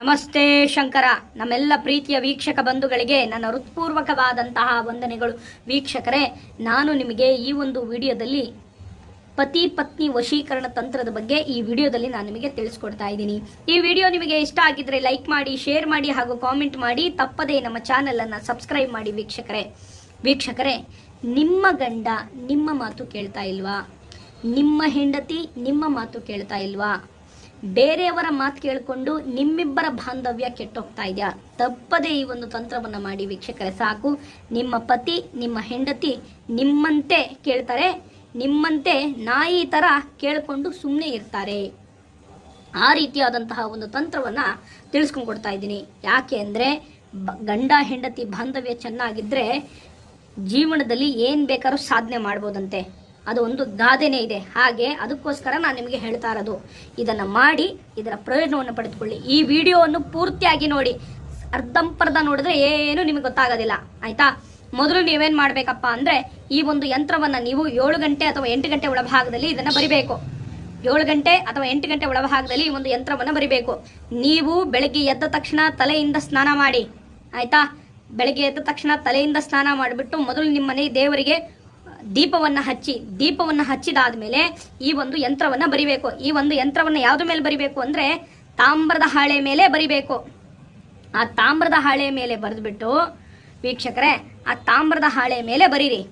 ನಮಸ್ತೆ ಶಂಕರ. ನಮ್ಮೆಲ್ಲ ಪ್ರೀತಿಯ ವೀಕ್ಷಕ ಬಂಧುಗಳಿಗೆ ನನ್ನ ಹೃತ್ಪೂರ್ವಕವಾದಂತಹ ವಂದನೆಗಳು. ವೀಕ್ಷಕರೇ, ನಾನು ನಿಮಗೆ ಈ ಒಂದು ವಿಡಿಯೋದಲ್ಲಿ ಪತಿ ಪತ್ನಿ ವಶೀಕರಣ ತಂತ್ರದ ಬಗ್ಗೆ ಈ ವಿಡಿಯೋದಲ್ಲಿ ನಾನು ನಿಮಗೆ ತಿಳಿಸ್ಕೊಡ್ತಾ ಇದ್ದೀನಿ. ಈ ವಿಡಿಯೋ ನಿಮಗೆ ಇಷ್ಟ ಆಗಿದ್ರೆ ಲೈಕ್ ಮಾಡಿ, ಶೇರ್ ಮಾಡಿ ಹಾಗೂ ಕಾಮೆಂಟ್ ಮಾಡಿ. ತಪ್ಪದೇ ನಮ್ಮ ಚಾನೆಲ್ ಅನ್ನ ಸಬ್ಸ್ಕ್ರೈಬ್ ಮಾಡಿ ವೀಕ್ಷಕರೇ. ವೀಕ್ಷಕರೇ, ನಿಮ್ಮ ಗಂಡ ನಿಮ್ಮ ಮಾತು ಕೇಳ್ತಾ ಇಲ್ವಾ? ನಿಮ್ಮ ಹೆಂಡತಿ ನಿಮ್ಮ ಮಾತು ಕೇಳ್ತಾ ಇಲ್ವಾ? ಬೇರೆಯವರ ಮಾತು ಕೇಳಿಕೊಂಡು ನಿಮ್ಮಿಬ್ಬರ ಬಾಂಧವ್ಯ ಕೆಟ್ಟೋಗ್ತಾ ಇದೆಯಾ? ತಪ್ಪದೇ ಈ ಒಂದು ತಂತ್ರವನ್ನು ಮಾಡಿ ವೀಕ್ಷಕರೇ, ಸಾಕು. ನಿಮ್ಮ ಪತಿ, ನಿಮ್ಮ ಹೆಂಡತಿ ನಿಮ್ಮಂತೆ ಕೇಳ್ತಾರೆ. ನಿಮ್ಮಂತೆ ನಾಯಿ ಥರ ಕೇಳಿಕೊಂಡು ಸುಮ್ಮನೆ ಇರ್ತಾರೆ. ಆ ರೀತಿಯಾದಂತಹ ಒಂದು ತಂತ್ರವನ್ನು ತಿಳಿಸ್ಕೊಂಡು ಕೊಡ್ತಾ ಇದ್ದೀನಿ. ಯಾಕೆ ಅಂದರೆ ಗಂಡ ಹೆಂಡತಿ ಬಾಂಧವ್ಯ ಚೆನ್ನಾಗಿದ್ದರೆ ಜೀವನದಲ್ಲಿ ಏನು ಬೇಕಾದ್ರೂ ಸಾಧನೆ ಮಾಡ್ಬೋದಂತೆ. ಅದು ಒಂದು ಗಾದೆನೇ ಇದೆ. ಹಾಗೆ ಅದಕ್ಕೋಸ್ಕರ ನಾನು ನಿಮಗೆ ಹೇಳ್ತಾ ಇರೋದು, ಇದನ್ನು ಮಾಡಿ, ಇದರ ಪ್ರಯೋಜನವನ್ನು ಪಡೆದುಕೊಳ್ಳಿ. ಈ ವಿಡಿಯೋವನ್ನು ಪೂರ್ತಿಯಾಗಿ ನೋಡಿ. ಅರ್ಧಂಪರ್ಧ ನೋಡಿದ್ರೆ ಏನು ನಿಮಗೆ ಗೊತ್ತಾಗೋದಿಲ್ಲ, ಆಯ್ತಾ? ಮೊದಲು ನೀವೇನು ಮಾಡಬೇಕಪ್ಪ ಅಂದ್ರೆ, ಈ ಒಂದು ಯಂತ್ರವನ್ನ ನೀವು ಏಳು ಗಂಟೆ ಅಥವಾ ಎಂಟು ಗಂಟೆ ಒಳಭಾಗದಲ್ಲಿ ಇದನ್ನ ಬರಿಬೇಕು. ಏಳು ಗಂಟೆ ಅಥವಾ ಎಂಟು ಗಂಟೆ ಒಳಭಾಗದಲ್ಲಿ ಈ ಒಂದು ಯಂತ್ರವನ್ನ ಬರಿಬೇಕು. ನೀವು ಬೆಳಗ್ಗೆ ಎದ್ದ ತಕ್ಷಣ ತಲೆಯಿಂದ ಸ್ನಾನ ಮಾಡಿ, ಆಯ್ತಾ? ಬೆಳಗ್ಗೆ ಎದ್ದ ತಕ್ಷಣ ತಲೆಯಿಂದ ಸ್ನಾನ ಮಾಡಿಬಿಟ್ಟು ಮೊದಲು ನಿಮ್ಮನೆ ದೇವರಿಗೆ ದೀಪವನ್ನ ಹಚ್ಚಿ, ದೀಪವನ್ನ ಹಚ್ಚಿದಾದ್ಮೇಲೆ ಈ ಒಂದು ಯಂತ್ರವನ್ನ ಬರಿಬೇಕು. ಈ ಒಂದು ಯಂತ್ರವನ್ನ ಯಾವ್ದ್ರ ಮೇಲೆ ಬರಿಬೇಕು ಅಂದ್ರೆ ತಾಮ್ರದ ಹಾಳೆ ಮೇಲೆ ಬರಿಬೇಕು. ಆ ತಾಮ್ರದ ಹಾಳೆ ಮೇಲೆ ಬರೆದ್ಬಿಟ್ಟು ವೀಕ್ಷಕರೇ, ಆ ತಾಮ್ರದ ಹಾಳೆ ಮೇಲೆ ಬರೀರಿ.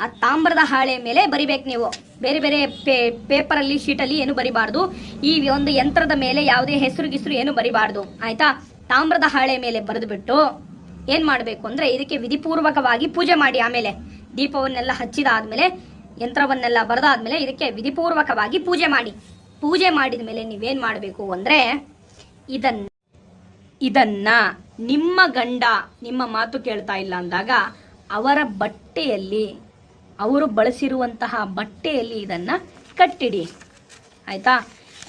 ಆ ತಾಮ್ರದ ಹಾಳೆ ಮೇಲೆ ಬರಿಬೇಕು ನೀವು. ಬೇರೆ ಬೇರೆ ಪೇ, ಪೇಪರಲ್ಲಿ, ಶೀಟಲ್ಲಿ ಏನು ಬರಿಬಾರ್ದು. ಈ ಒಂದು ಯಂತ್ರದ ಮೇಲೆ ಯಾವುದೇ ಹೆಸರು ಗಿಸ್ರು ಏನು ಬರಿಬಾರ್ದು. ಆಯ್ತಾ? ತಾಮ್ರದ ಹಾಳೆ ಮೇಲೆ ಬರೆದ್ಬಿಟ್ಟು ಏನ್ ಮಾಡಬೇಕು ಅಂದ್ರೆ ಇದಕ್ಕೆ ವಿಧಿಪೂರ್ವಕವಾಗಿ ಪೂಜೆ ಮಾಡಿ ಆಮೇಲೆ. ದೀಪವನ್ನೆಲ್ಲ ಹಚ್ಚಿದಾದ್ಮೇಲೆ, ಯಂತ್ರವನ್ನೆಲ್ಲ ಬರೆದಾದ್ಮೇಲೆ ಇದಕ್ಕೆ ವಿಧಿಪೂರ್ವಕವಾಗಿ ಪೂಜೆ ಮಾಡಿ. ಪೂಜೆ ಮಾಡಿದ ಮೇಲೆ ನೀವೇನ್ ಮಾಡಬೇಕು ಅಂದ್ರೆ, ಇದನ್ನ ಇದನ್ನ ನಿಮ್ಮ ಗಂಡ ನಿಮ್ಮ ಮಾತು ಕೇಳ್ತಾ ಇಲ್ಲ ಅಂದಾಗ, ಅವರ ಬಟ್ಟೆಯಲ್ಲಿ, ಅವರು ಬಳಸಿರುವಂತಹ ಬಟ್ಟೆಯಲ್ಲಿ ಇದನ್ನ ಕಟ್ಟಿಡಿ. ಆಯ್ತಾ?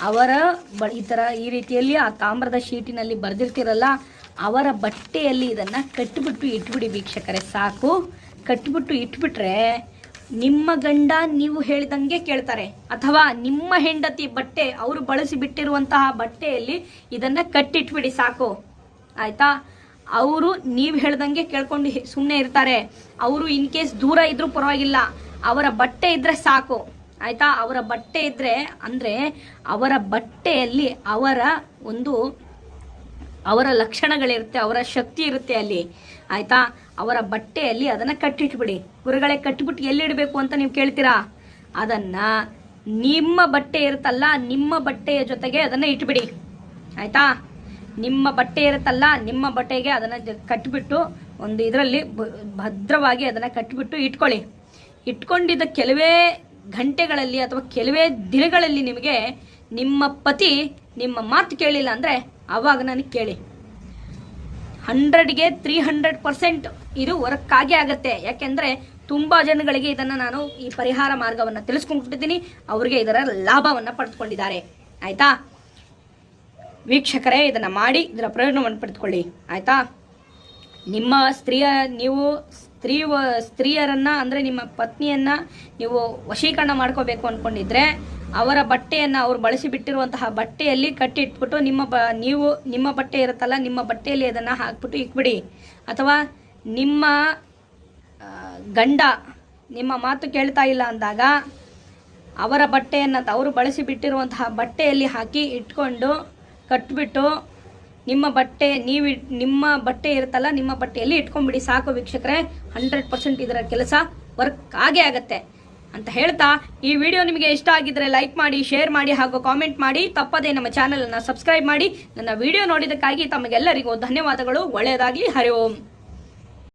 ಅವರ ಬ ಈ ಥರ ಈ ರೀತಿಯಲ್ಲಿ ಆ ತಾಮ್ರದ ಶೀಟಿನಲ್ಲಿ ಬರೆದಿರ್ತಿರಲ್ಲ ಅವರ ಬಟ್ಟೆಯಲ್ಲಿ ಇದನ್ನು ಕಟ್ಟಿಬಿಟ್ಟು ಇಟ್ಬಿಡಿ ವೀಕ್ಷಕರೇ, ಸಾಕು. ಕಟ್ಟಿಬಿಟ್ಟು ಇಟ್ಬಿಟ್ರೆ ನಿಮ್ಮ ಗಂಡ ನೀವು ಹೇಳಿದಂಗೆ ಕೇಳ್ತಾರೆ. ಅಥವಾ ನಿಮ್ಮ ಹೆಂಡತಿ ಬಟ್ಟೆ ಅವರು ಬಳಸಿ ಬಿಟ್ಟಿರುವಂತಹ ಬಟ್ಟೆಯಲ್ಲಿ ಇದನ್ನು ಕಟ್ಟಿಟ್ಬಿಡಿ, ಸಾಕು. ಆಯಿತಾ? ಅವರು ನೀವು ಹೇಳ್ದಂಗೆ ಕೇಳ್ಕೊಂಡು ಸುಮ್ಮನೆ ಇರ್ತಾರೆ. ಅವರು ಇನ್ ಕೇಸ್ ದೂರ ಇದ್ರೂ ಪರವಾಗಿಲ್ಲ. ಅವರ ಬಟ್ಟೆ ಇದ್ದರೆ ಸಾಕು. ಆಯಿತಾ? ಅವರ ಬಟ್ಟೆ ಇದ್ದರೆ ಅಂದರೆ ಅವರ ಬಟ್ಟೆಯಲ್ಲಿ ಅವರ ಒಂದು ಅವರ ಲಕ್ಷಣಗಳಿರುತ್ತೆ, ಅವರ ಶಕ್ತಿ ಇರುತ್ತೆ ಅಲ್ಲಿ. ಆಯಿತಾ? ಅವರ ಬಟ್ಟೆಯಲ್ಲಿ ಅದನ್ನ ಕಟ್ಟಿಟ್ಬಿಡಿ. ಗುರುಗಳೇ, ಕಟ್ಟಿಬಿಟ್ಟು ಎಲ್ಲಿಡಬೇಕು ಅಂತ ನೀವು ಕೇಳ್ತೀರಾ? ಅದನ್ನ ನಿಮ್ಮ ಬಟ್ಟೆ ಇರುತ್ತಲ್ಲ, ನಿಮ್ಮ ಬಟ್ಟೆಯ ಜೊತೆಗೆ ಅದನ್ನ ಇಟ್ಬಿಡಿ. ಆಯಿತಾ? ನಿಮ್ಮ ಬಟ್ಟೆ ಇರುತ್ತಲ್ಲ, ನಿಮ್ಮ ಬಟ್ಟೆಗೆ ಅದನ್ನ ಕಟ್ಟಿಬಿಟ್ಟು ಒಂದು ಇದರಲ್ಲಿ ಭದ್ರವಾಗಿ ಅದನ್ನ ಕಟ್ಟಿಬಿಟ್ಟು ಇಟ್ಕೊಳ್ಳಿ. ಇಟ್ಕೊಂಡಿದ್ದ ಕೆಲವೇ ಗಂಟೆಗಳಲ್ಲಿ ಅಥವಾ ಕೆಲವೇ ದಿನಗಳಲ್ಲಿ ನಿಮಗೆ ನಿಮ್ಮ ಪತಿ ನಿಮ್ಮ ಮಾತು ಕೇಳಿಲ್ಲ ಅಂದ್ರೆ ಅವಾಗ ನನಗೆ ಕೇಳಿ. ಹಂಡ್ರೆಡ್ಗೆ ತ್ರೀ ಹಂಡ್ರೆಡ್ ಪರ್ಸೆಂಟ್ ಇದು ವರ್ಕ್ ಆಗೇ ಆಗುತ್ತೆ. ಯಾಕೆಂದ್ರೆ ತುಂಬಾ ಜನಗಳಿಗೆ ಇದನ್ನ ನಾನು ಈ ಪರಿಹಾರ ಮಾರ್ಗವನ್ನ ತಿಳಿಸ್ಕೊಂಡ್ಬಿಟ್ಟಿದ್ದೀನಿ. ಅವರಿಗೆ ಇದರ ಲಾಭವನ್ನ ಪಡೆದುಕೊಂಡಿದ್ದಾರೆ. ಆಯ್ತಾ? ವೀಕ್ಷಕರೇ, ಇದನ್ನ ಮಾಡಿ, ಇದರ ಪ್ರಯೋಜನವನ್ನು ಪಡೆದುಕೊಳ್ಳಿ. ಆಯ್ತಾ? ನಿಮ್ಮ ಸ್ತ್ರೀಯ, ನೀವು ಸ್ತ್ರೀ ಸ್ತ್ರೀಯರನ್ನ ಅಂದ್ರೆ ನಿಮ್ಮ ಪತ್ನಿಯನ್ನ ನೀವು ವಶೀಕರಣ ಮಾಡ್ಕೋಬೇಕು ಅನ್ಕೊಂಡಿದ್ರೆ ಅವರ ಬಟ್ಟೆಯನ್ನ ಅವರು ಬಳಸಿ ಬಿಟ್ಟಿರುವಂತಹ ಬಟ್ಟೆಯಲ್ಲಿ ಕಟ್ಟಿಟ್ಬಿಟ್ಟು ನಿಮ್ಮ ನೀವು ನಿಮ್ಮ ಬಟ್ಟೆ ಇರುತ್ತಲ್ಲ ನಿಮ್ಮ ಬಟ್ಟೆಯಲ್ಲಿ ಅದನ್ನ ಹಾಕ್ಬಿಟ್ಟು ಇಕ್ಬಿಡಿ. ಅಥವಾ ನಿಮ್ಮ ಗಂಡ ನಿಮ್ಮ ಮಾತು ಕೇಳ್ತಾ ಇಲ್ಲ ಅಂದಾಗ ಅವರ ಬಟ್ಟೆಯನ್ನು ಅವರು ಬಳಸಿ ಬಿಟ್ಟಿರುವಂತಹ ಬಟ್ಟೆಯಲ್ಲಿ ಹಾಕಿ ಇಟ್ಕೊಂಡು ಕಟ್ಬಿಟ್ಟು ನಿಮ್ಮ ಬಟ್ಟೆ ನೀವು ನಿಮ್ಮ ಬಟ್ಟೆ ಇರುತ್ತಲ್ಲ, ನಿಮ್ಮ ಬಟ್ಟೆಯಲ್ಲಿ ಇಟ್ಕೊಂಡ್ಬಿಡಿ ಸಾಕು ವೀಕ್ಷಕರೇ. ಹಂಡ್ರೆಡ್ ಪರ್ಸೆಂಟ್ ಇದರ ಕೆಲಸ ವರ್ಕ್ ಆಗೇ ಆಗುತ್ತೆ ಅಂತ ಹೇಳ್ತಾ, ಈ ವಿಡಿಯೋ ನಿಮಗೆ ಇಷ್ಟ ಆಗಿದ್ರೆ ಲೈಕ್ ಮಾಡಿ ಶೇರ್ ಮಾಡಿ ಹಾಗೂ ಕಾಮೆಂಟ್ ಮಾಡಿ. ತಪ್ಪದೇ ನಮ್ಮ ಚಾನಲನ್ನು ಸಬ್ಸ್ಕ್ರೈಬ್ ಮಾಡಿ. ನನ್ನ ವಿಡಿಯೋ ನೋಡಿದ್ದಕ್ಕಾಗಿ ತಮಗೆಲ್ಲರಿಗೂ ಧನ್ಯವಾದಗಳು. ಒಳ್ಳೆಯದಾಗಲಿ, ಹರಿ